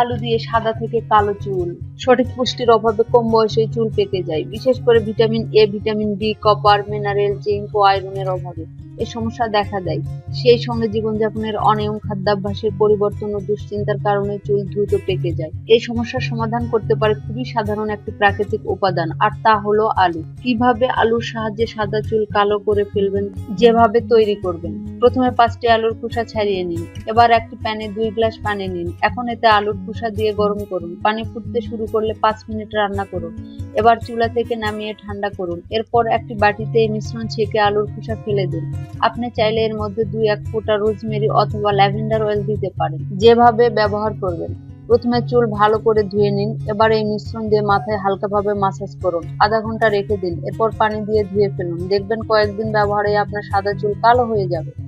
আলু দিয়ে সাদা থেকে কালো চুল সঠিক পুষ্টির অভাবে কম বয়সে চুল পেকে যায়, বিশেষ করে vitamin A vitamin B copper mineral zinc ও আয়রনের অভাবে। এ সমস্যা দেখা দেয়। সেই সঙ্গে জীবনযাপনের অনিয়ম, খাদ্যাভ্যাসের পরিবর্তন ও দুশ্চিন্তার কারণে চুল দ্রুত পেকে যায়। এই সমস্যার সমাধান করতে পারে খুবই সাধারণ একটি প্রাকৃতিক উপাদান, আর তা হলো আলু। কীভাবে আলুর সাহায্যে সাদা চুল কালো করে ফেলবেন, যেভাবে তৈরি করবেন? প্রথমে পাঁচটি আলুর খোসা ছাড়িয়ে নিন। এবার একটি প্যানে দুই গ্লাস পানি নিন। এখন এতে আলুর খোসা দিয়ে গরম করুন। পানি ফুটতে শুরু করলে পাঁচ মিনিট রান্না করুন। এবার চুলা থেকে নামিয়ে ঠান্ডা করুন। এরপর একটি বাটিতে মিশ্রণ ছেঁকে আলুর খোসা ফেলে দিন। আপনি চাইলে এর মধ্যে দুই এক ফোঁটা রোজমেরি অথবা ল্যাভেন্ডার অয়েল দিতে পারেন। যেভাবে ব্যবহার করবেন। প্রথমে চুল ভালো করে ধুয়ে নিন। এবার এই মিশ্রণ দিয়ে মাথায় হালকাভাবে মাসাজ করুন। আধা ঘণ্টা রেখে দিন। এরপর পানি দিয়ে ধুয়ে ফেলুন। দেখবেন কয়েকদিন ব্যবহারে আপনার সাদা চুল কালো হয়ে যাবে।